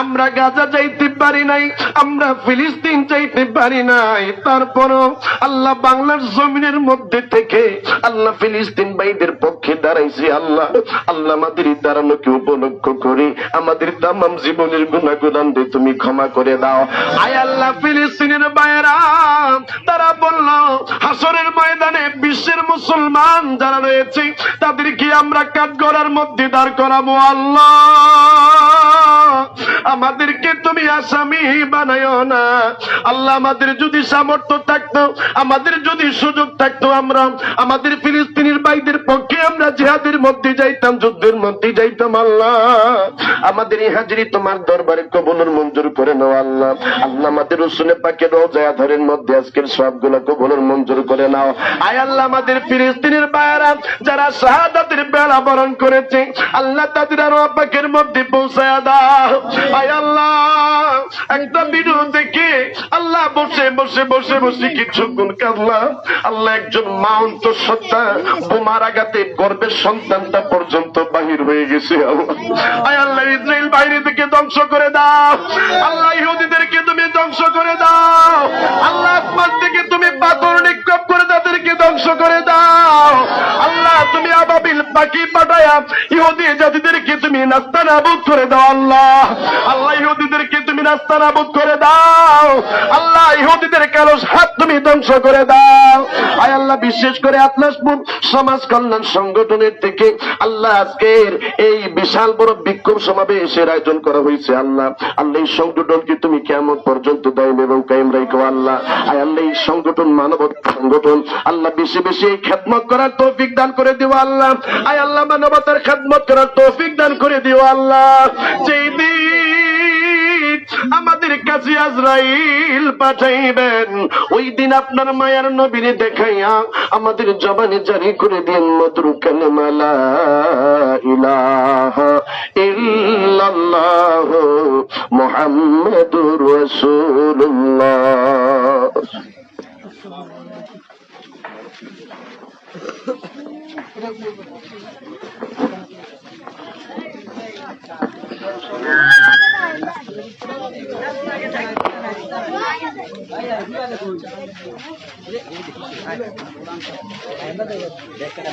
আমরা গাজা যাইতে পারি নাই, আমরা ফিলিস্তিন যাইতে পারি নাই। তারপরও আল্লাহ বাংলার জমিনের মধ্যে থেকে আল্লাহ ফিলিস্তিন ভাইদের পক্ষে দাঁড়াইছে আল্লাহ। আল্লাহ আমাদের দাঁড়ানোকে উপলক্ষ করে আমাদের তামাম জীবনের গুণাগুদান দিয়ে তুমি ক্ষমা করে দাও। আয় আল্লাহ ফিলিস্তিনের বাইরা তারা বলল, হাসরের ময়দানে বিশ্বের মুসলমান যারা রয়েছে, তাদেরকে আমরা কাঠগড়ার মধ্যে দাঁড় করাবো আল্লাহ। আমাদেরকে তুমি আসামি বানায়ও না। আল্লাহ আমাদের যদি সামর্থ্য থাকতো, আমাদের যদি সুযোগ থাকতো, আমরা আমাদের ফিলিস্তিনের ভাইদের পক্ষে আমরা জেহাদের মধ্যে যাইতাম, যুদ্ধের মধ্যে যাইতাম, আল্লাহ। আমাদের হাজিরি তোমার দরবারে কবুলের মঞ্জুর করে নাও, আল্লাহ। আল্লাহ আমাদের রসুনে পাকে রোজায়া ধরের মধ্যে আজকের সবগুলো কবুলের মঞ্জুর করে নাও। আয় আল্লাহ আমাদের ফিলিস্তিনের ভাইয়েরা, যারা শাহাদাতের বেলা বরণ করেছে, আল্লাহ তাদের আরও পাকের মধ্যে পৌঁছায় দাও। আয় একটা ভিডিও দেখে আল্লাহ বসে বসে বসে বসে কিছুক্ষণ কাঁদলাম। আল্লাহ একজন মা অন্তঃসত্ত্বা বোমার আঘাতে গর্বের সন্তানটা পর্যন্ত বাহির হয়ে গেছে আল্লাহ। আয় আল্লাহ ইসরায়েল বাইরে থেকে ধ্বংস করে দাও। আল্লাহ ইহুদিদেরকে তুমি ধ্বংস করে দাও। আল্লাহ আসমান থেকে তুমি পাথর নিক্ষেপ করে তাদেরকে ধ্বংস করে দাও। আল্লাহ তুমি আবাবিল পাখি পাঠায়া ইহুদি জাতিদেরকে তুমি নাস্তা নাবুদ করে দাও আল্লাহ। আল্লাহ নাস্তা নাবুদ করে দাও। আল্লাহ ইহুদিদের কালো হাত তুমি ধ্বংস করে দাও। আয় আল্লাহ বিশেষ করে আতলাসপুর সমাজ কল্যাণ সংগঠনের থেকে আল্লাহ আজকের এই বিশাল বড় বিক্ষোভ সমাবেশের আয়োজন করা হয়েছে, আল্লাহ। আল্লাহ এই সংগঠনকে তুমি কেমন পর্যন্ত দায়ম এবং কায়েম রাখো, আল্লাহ। আয় আল্লাহ এই সংগঠন মানব সংগঠন, আল্লাহ বেশি বেশি এই খেদমত করার তৌফিক দান করে দিও, আল্লাহ। আয় আল্লাহ মানবতার খেদমত করার তৌফিক দান করে দিও, আল্লাহ। যেই দিন নবীর কাছে আজরাইল পাঠাইবেন ওই দিন আপনার মায়ার নবীর দেখাইয়া আমাদের জবানে জারি করে দিন মধুর কেন Yeah. ఎక్కడ